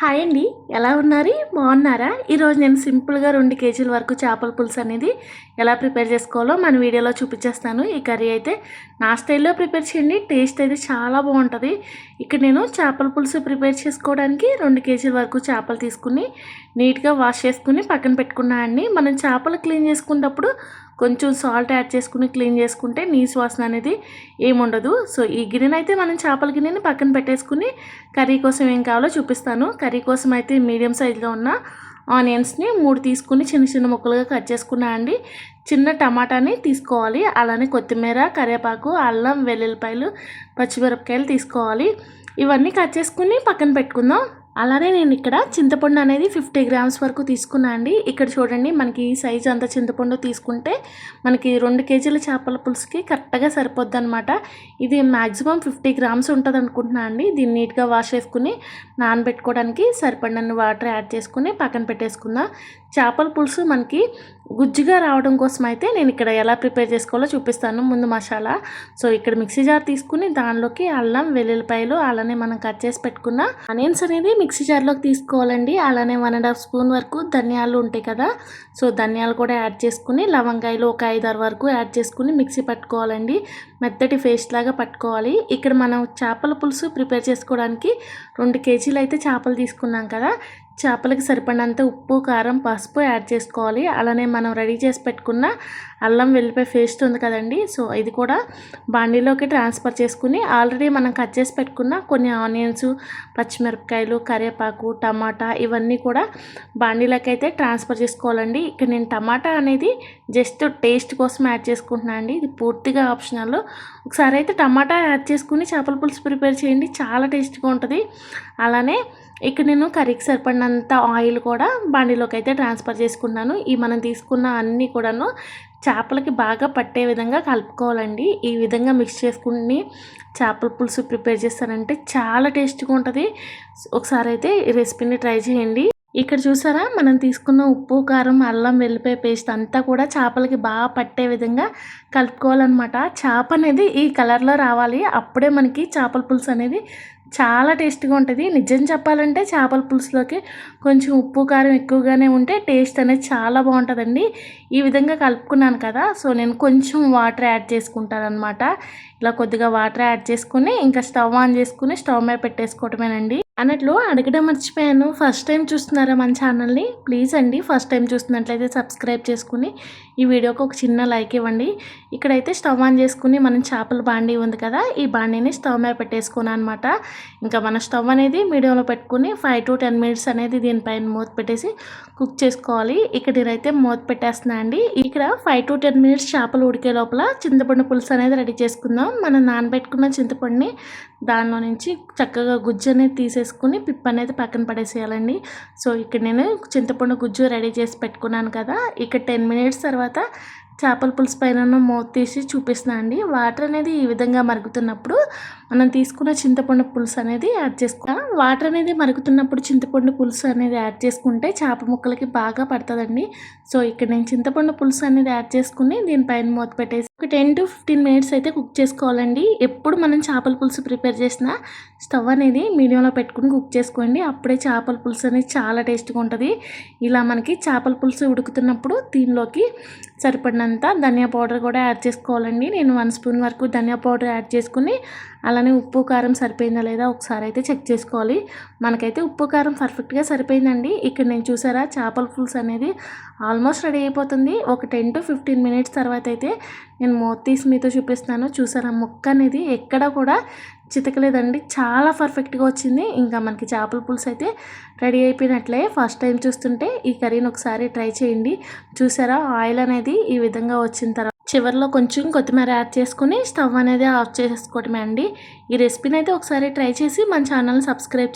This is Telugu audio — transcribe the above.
హాయ్ అండి ఎలా ఉన్నారు? బాగున్నారా? ఈరోజు నేను సింపుల్గా రెండు కేజీల వరకు చేపల పులుసు అనేది ఎలా ప్రిపేర్ చేసుకోవాలో మన వీడియోలో చూపించేస్తాను. ఈ కర్రీ అయితే నా స్టైల్లో ప్రిపేర్ చేయండి టేస్ట్ అయితే చాలా బాగుంటుంది. ఇక్కడ నేను చేపల పులుసు ప్రిపేర్ చేసుకోవడానికి రెండు కేజీల వరకు చేపలు తీసుకుని నీట్గా వాష్ చేసుకుని పక్కన పెట్టుకున్నా అండి మనం చేపలు క్లీన్ చేసుకున్నప్పుడు కొంచెం సాల్ట్ యాడ్ చేసుకుని క్లీన్ చేసుకుంటే నీసు వాసన అనేది ఏముండదు. సో ఈ గిన్నెని అయితే మనం చేపల గిన్నెని పక్కన పెట్టేసుకుని కర్రీ కోసం ఏం కావాలో చూపిస్తాను. కర్రీ కోసం అయితే మీడియం సైజులో ఉన్న ఆనియన్స్ని మూడు తీసుకుని చిన్న చిన్న ముక్కలుగా కట్ చేసుకున్నా అండి. చిన్న టమాటాని తీసుకోవాలి. అలానే కొత్తిమీర కరివేపాకు అల్లం వెల్లుల్లిపాయలు పచ్చిమిరపకాయలు తీసుకోవాలి. ఇవన్నీ కట్ చేసుకుని పక్కన పెట్టుకుందాం. అలానే నేను ఇక్కడ చింతపండు అనేది ఫిఫ్టీ గ్రామ్స్ వరకు తీసుకున్నా అండి. ఇక్కడ చూడండి మనకి ఈ సైజు అంత చింతపండు తీసుకుంటే మనకి రెండు కేజీల చేపల పులుసుకి కరెక్ట్గా సరిపోద్ది అనమాట ఇది మ్యాక్సిమం ఫిఫ్టీ గ్రామ్స్ ఉంటుంది అనుకుంటున్నా అండి. దీన్ని నీట్గా వాష్ చేసుకుని నానబెట్టుకోవడానికి సరిపడినన్ని వాటర్ యాడ్ చేసుకుని పక్కన పెట్టేసుకుందాం. చేపల పులుసు మనకి గుజ్జుగా రావడం కోసం అయితే నేను ఇక్కడ ఎలా ప్రిపేర్ చేసుకోవాలో చూపిస్తాను ముందు మసాలా. సో ఇక్కడ మిక్సీ జార్ తీసుకుని దానిలోకి అల్లం వెల్లుల్లిపాయలు అలానే మనం కట్ చేసి పెట్టుకున్న ఆనియన్స్ అనేది మిక్సీ జార్లోకి తీసుకోవాలండి. అలానే వన్ అండ్ హాఫ్ స్పూన్ వరకు ధనియాలు ఉంటాయి కదా. సో ధనియాలు కూడా యాడ్ చేసుకుని లవంగాయలు ఒక ఐదారు వరకు యాడ్ చేసుకుని మిక్సీ పట్టుకోవాలండి. మెత్తటి పేస్ట్ లాగా పట్టుకోవాలి. ఇక్కడ మనం చేపల పులుసు ప్రిపేర్ చేసుకోవడానికి రెండు కేజీలు అయితే చేపలు తీసుకున్నాం కదా. చేపలకి సరిపడినంత ఉప్పు కారం పసుపు యాడ్ చేసుకోవాలి. అలానే మనం రెడీ చేసి పెట్టుకున్న అల్లం వెల్లిపాయ పేస్ట్ ఉంది కదండి. సో ఇది కూడా బాండీలోకి ట్రాన్స్ఫర్ చేసుకుని ఆల్రెడీ మనం కట్ చేసి పెట్టుకున్న కొన్ని ఆనియన్స్ పచ్చిమిరపకాయలు కరివేపాకు టమాటా ఇవన్నీ కూడా బాండీలోకి అయితే ట్రాన్స్ఫర్ చేసుకోవాలండి. ఇక్కడ నేను టమాటా అనేది జస్ట్ టేస్ట్ కోసం యాడ్ చేసుకుంటున్నాను అండి. ఇది పూర్తిగా ఆప్షనల్. ఒకసారి అయితే టమాటా యాడ్ చేసుకుని చేపల పులుసు ప్రిపేర్ చేయండి. చాలా టేస్ట్గా ఉంటుంది. అలానే ఇక్కడ నేను కర్రీకి సరిపడినంత ఆయిల్ కూడా బాండీలోకి అయితే ట్రాన్స్ఫర్ చేసుకున్నాను ఈ మనం తీసుకున్న అన్నీ కూడాను చేపలకి బాగా పట్టే విధంగా కలుపుకోవాలండి. ఈ విధంగా మిక్స్ చేసుకుని చేపల పులుసు ప్రిపేర్ చేస్తారంటే చాలా టేస్టీగా ఉంటుంది. ఒకసారి అయితే ఈ రెసిపీని ట్రై చేయండి. ఇక్కడ చూసారా? మనం తీసుకున్న ఉప్పు కారం అల్లం వెల్లిపాయ పేస్ట్ అంతా కూడా చేపలకి బాగా పట్టే విధంగా కలుపుకోవాలన్నమాట. చేప అనేది ఈ కలర్లో రావాలి. అప్పుడే మనకి చేపల పులుసు అనేది చాలా టేస్ట్గా ఉంటుంది. నిజం చెప్పాలంటే చేపల పులుసులోకి కొంచెం ఉప్పు కారం ఎక్కువగానే ఉంటే టేస్ట్ అనేది చాలా బాగుంటుందండి. ఈ విధంగా కలుపుకున్నాను కదా సో నేను కొంచెం వాటర్ యాడ్ చేసుకుంటాను ఇలా కొద్దిగా వాటర్ యాడ్ చేసుకుని ఇంకా స్టవ్ ఆన్ చేసుకుని స్టవ్ మీద పెట్టేసుకోవటమేనండి. అన్నట్లు అడగడం మర్చిపోయాను. ఫస్ట్ టైం చూస్తున్నారా మన ఛానల్ని? ప్లీజ్ అండి ఫస్ట్ టైం చూస్తున్నట్లయితే సబ్స్క్రైబ్ చేసుకుని ఈ వీడియోకి ఒక చిన్న లైక్ ఇవ్వండి. ఇక్కడైతే స్టవ్ ఆన్ చేసుకుని మనం చేపల బాండీ ఉంది కదా ఈ బాండీని స్టవ్ మీద పెట్టేసుకున్నాను అనమాట ఇంకా మన స్టవ్ అనేది మీడియంలో పెట్టుకుని ఫైవ్ టు టెన్ మినిట్స్ అనేది దీనిపైన మూత పెట్టేసి కుక్ చేసుకోవాలి. ఇక్కడ నేనైతే మూత పెట్టేస్తున్నా అండి. ఇక్కడ ఫైవ్ టు టెన్ మినిట్స్ చేపలు ఉడికే లోపల చింతపండు పులుసు అనేది రెడీ చేసుకుందాం. మనం నానబెట్టుకున్న చింతపండుని దానిలో నుంచి చక్కగా గుజ్జు అనేది తీసేసుకుని పిప్ అనేది పక్కన పడేసేయాలండి. సో ఇక్కడ నేను చింతపండు గుజ్జు రెడీ చేసి పెట్టుకున్నాను కదా ఇక్కడ టెన్ మినిట్స్ తర్వాత చేపల పులుసు పైన మూత తీసి చూపిస్తున్నాను అండి. వాటర్ అనేది ఈ విధంగా మరుగుతున్నప్పుడు మనం తీసుకున్న చింతపండు పులుసు అనేది యాడ్ చేసుకుంటాం వాటర్ అనేది మరుగుతున్నప్పుడు చింతపండు పులుసు అనేది యాడ్ చేసుకుంటే చేప ముక్కలకి బాగా పడుతుందండి. సో ఇక్కడ నేను చింతపండు పులుసు అనేది యాడ్ చేసుకుని దీనిపైన మూత పెట్టేసి ఒక టెన్ టు ఫిఫ్టీన్ మినిట్స్ అయితే కుక్ చేసుకోవాలండి. ఎప్పుడు మనం చేపల పులుసు ప్రిపేర్ చేసినా స్టవ్ అనేది మీడియంలో పెట్టుకుని కుక్ చేసుకోండి. అప్పుడే చేపల పులుసు అనేది చాలా టేస్ట్గా ఉంటుంది. ఇలా మనకి చేపల పులుసు ఉడుకుతున్నప్పుడు దీనిలోకి సరిపడినంత ధనియా పౌడర్ కూడా యాడ్ చేసుకోవాలండి. నేను వన్ స్పూన్ వరకు ధనియా పౌడర్ యాడ్ చేసుకుని అలానే ఉప్పు కారం సరిపోయిందా లేదా ఒకసారి అయితే చెక్ చేసుకోవాలి. మనకైతే ఉప్పు కారం పర్ఫెక్ట్గా సరిపోయిందండి. ఇక్కడ నేను చూసారా చేపల పులుసు అనేది ఆల్మోస్ట్ రెడీ అయిపోతుంది. ఒక టెన్ టు ఫిఫ్టీన్ మినిట్స్ తర్వాత అయితే నేను మూత తీసి మీతో చూపిస్తాను. చూసారా? ముక్క అనేది ఎక్కడ కూడా చితకలేదండి. చాలా పర్ఫెక్ట్గా వచ్చింది. ఇంకా మనకి చేపల పులుసు అయితే రెడీ అయిపోయినట్లే. ఫస్ట్ టైం చూస్తుంటే ఈ కర్రీని ఒకసారి ట్రై చేయండి. చూసారా? ఆయిల్ అనేది ఈ విధంగా వచ్చిన తర్వాత చివరిలో కొంచెం కొత్తిమీర యాడ్ చేసుకుని స్టవ్ అనేది ఆఫ్ చేసుకోవటమే అండి. ఈ రెసిపీని అయితే ఒకసారి ట్రై చేసి మన ఛానల్ని సబ్స్క్రైబ్